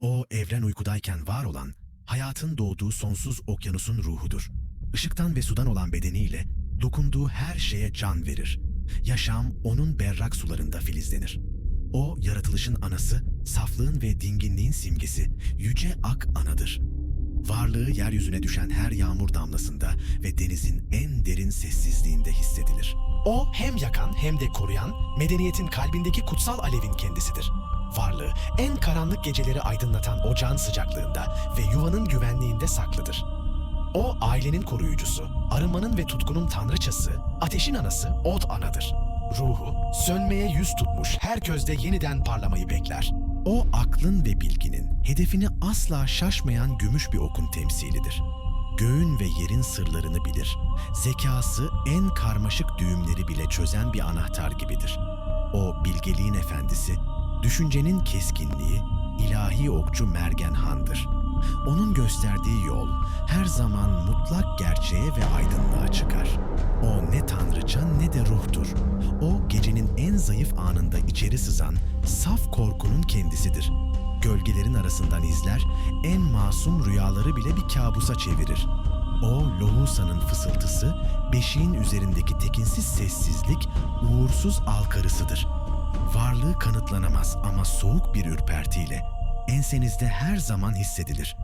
O evren uykudayken var olan, hayatın doğduğu sonsuz okyanusun ruhudur. Işıktan ve sudan olan bedeniyle dokunduğu her şeye can verir. Yaşam onun berrak sularında filizlenir. O yaratılışın anası, saflığın ve dinginliğin simgesi, yüce ak anadır. Varlığı yeryüzüne düşen her yağmur damlasında ve denizin en derin sessizliğinde hissedilir. O hem yakan hem de koruyan, medeniyetin kalbindeki kutsal alevin kendisidir. Varlığı en karanlık geceleri aydınlatan ocağın sıcaklığında ve yuvanın güvenliğinde saklıdır. O ailenin koruyucusu, arınmanın ve tutkunun tanrıçası, ateşin anası Od anadır. Ruhu, sönmeye yüz tutmuş her közde yeniden parlamayı bekler. O aklın ve bilginin, hedefini asla şaşmayan gümüş bir okun temsilidir. Göğün ve yerin sırlarını bilir. Zekası en karmaşık düğümleri bile çözen bir anahtar gibidir. O bilgeliğin efendisi, düşüncenin keskinliği, ilahi okçu Mergen Han'dır. Onun gösterdiği yol her zaman mutlak gerçeğe ve aydınlığa çıkar. O ne tanrıça ne de ruhtur. O gecenin en zayıf anında içeri sızan saf korkunun kendisidir. Gölgelerin arasından izler, en masum rüyaları bile bir kabusa çevirir. O Lohusa'nın fısıltısı, beşiğin üzerindeki tekinsiz sessizlik, uğursuz alkarısıdır. Varlığı kanıtlanamaz ama soğuk bir ürpertiyle ensenizde her zaman hissedilir.